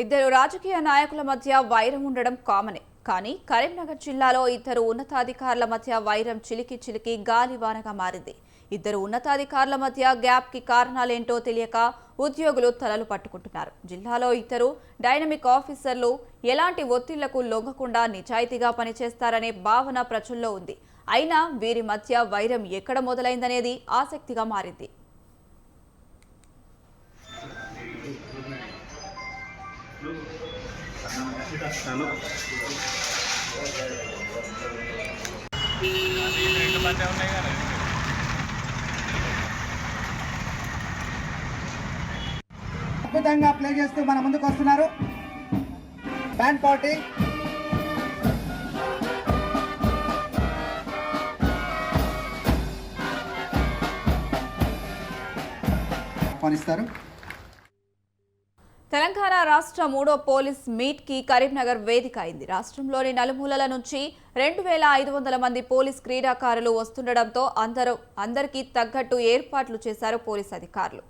ఇద్దరు రాజకీయ నాయకుల మధ్య వైరం ఉండడం కామనే. కానీ కరీంనగర్ జిల్లాలో ఇద్దరు ఉన్నతాధికారుల మధ్య వైరం చిలికి చిలికి గాలివానగా మారింది. ఇద్దరు ఉన్నతాధికారుల మధ్య గ్యాప్కి కారణాలేంటో తెలియక ఉద్యోగులు తలలు పట్టుకుంటున్నారు. జిల్లాలో ఇద్దరు డైనమిక్ ఆఫీసర్లు ఎలాంటి ఒత్తిళ్ళకు లొంగకుండా నిజాయితీగా పనిచేస్తారనే భావన ప్రజల్లో ఉంది. అయినా వీరి మధ్య వైరం ఎక్కడ మొదలైందనేది ఆసక్తిగా మారింది. రెండు మంది ఉన్నాయి అద్భుతంగా ప్లే చేస్తూ మన ముందుకు వస్తున్నారు. బ్యాండ్ పార్టీ ఆహ్వానిస్తారు తెలంగాణ రాష్ట్ర మూడో పోలీస్ మీట్కి కరీంనగర్ వేదిక అయింది. రాష్ట్రంలోని నలుమూలల నుంచి రెండు వేల ఐదు వందల మంది పోలీస్ క్రీడాకారులు వస్తుండటంతో అందరూ అందరికీ తగ్గట్టు ఏర్పాట్లు చేశారు పోలీస్ అధికారులు.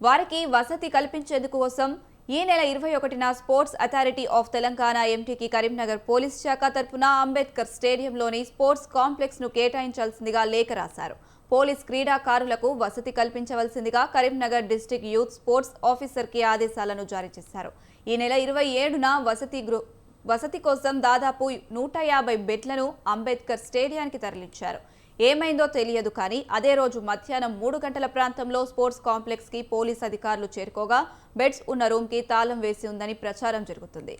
వారికి వసతి కల్పించేందుకు కోసం ఈ నెల ఇరవై ఒకటిన స్పోర్ట్స్ అథారిటీ ఆఫ్ తెలంగాణ ఎంటీకి కరీంనగర్ పోలీస్ శాఖ తరఫున అంబేద్కర్ స్టేడియంలోని స్పోర్ట్స్ కాంప్లెక్స్ను కేటాయించాల్సిందిగా లేఖ రాశారు. పోలీస్ క్రీడాకారులకు వసతి కల్పించవలసిందిగా కరీంనగర్ డిస్టిక్ యూత్ స్పోర్ట్స్ ఆఫీసర్కి ఆదేశాలను జారీ చేశారు. ఈ నెల ఇరవై ఏడున వసతి గృ వసతి కోసం దాదాపు నూట యాభై బెడ్లను అంబేద్కర్ స్టేడియానికి తరలించారు. ఏమైందో తెలియదు కానీ అదే రోజు మధ్యాహ్నం మూడు గంటల ప్రాంతంలో స్పోర్ట్స్ కాంప్లెక్స్కి పోలీస్ అధికారులు చేరుకోగా బెడ్స్ ఉన్న రూమ్కి తాళం వేసి ఉందని ప్రచారం జరుగుతుంది.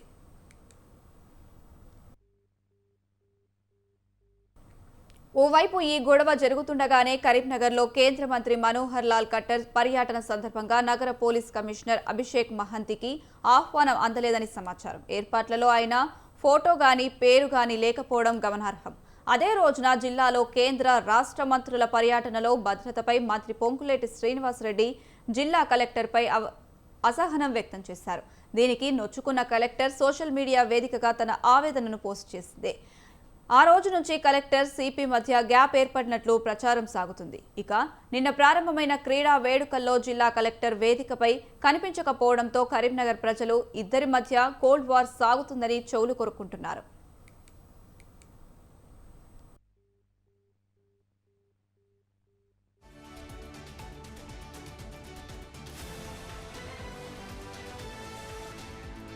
ఓవైపు ఈ గొడవ జరుగుతుండగానే కరీంనగర్లో కేంద్ర మంత్రి మనోహర్ లాల్ కట్టర్ పర్యటన సందర్భంగా నగర పోలీస్ కమిషనర్ అభిషేక్ మహంతికి ఆహ్వానం అందలేదని సమాచారం. ఏర్పాట్లలో ఆయన ఫోటో గాని పేరు గాని లేకపోవడం గమనార్హం. అదే రోజున జిల్లాలో కేంద్ర రాష్ట్ర మంత్రుల పర్యటనలో భద్రతపై మంత్రి పొంకులేటి శ్రీనివాసరెడ్డి జిల్లా కలెక్టర్పై అవ- అసహనం వ్యక్తం చేశారు. దీనికి నొచ్చుకున్న కలెక్టర్ సోషల్ మీడియా వేదికగా తన ఆవేదనను పోస్ట్ చేసింది. ఆ రోజు నుంచి కలెక్టర్ సిపి మధ్య గ్యాప్ ఏర్పడినట్లు ప్రచారం సాగుతుంది. ఇక నిన్న ప్రారంభమైన క్రీడా వేడుకల్లో జిల్లా కలెక్టర్ వేదికపై కనిపించకపోవడంతో కరీంనగర్ ప్రజలు ఇద్దరి మధ్య కోల్డ్ వార్ సాగుతుందని చెవులు కొరుక్కుంటున్నారు.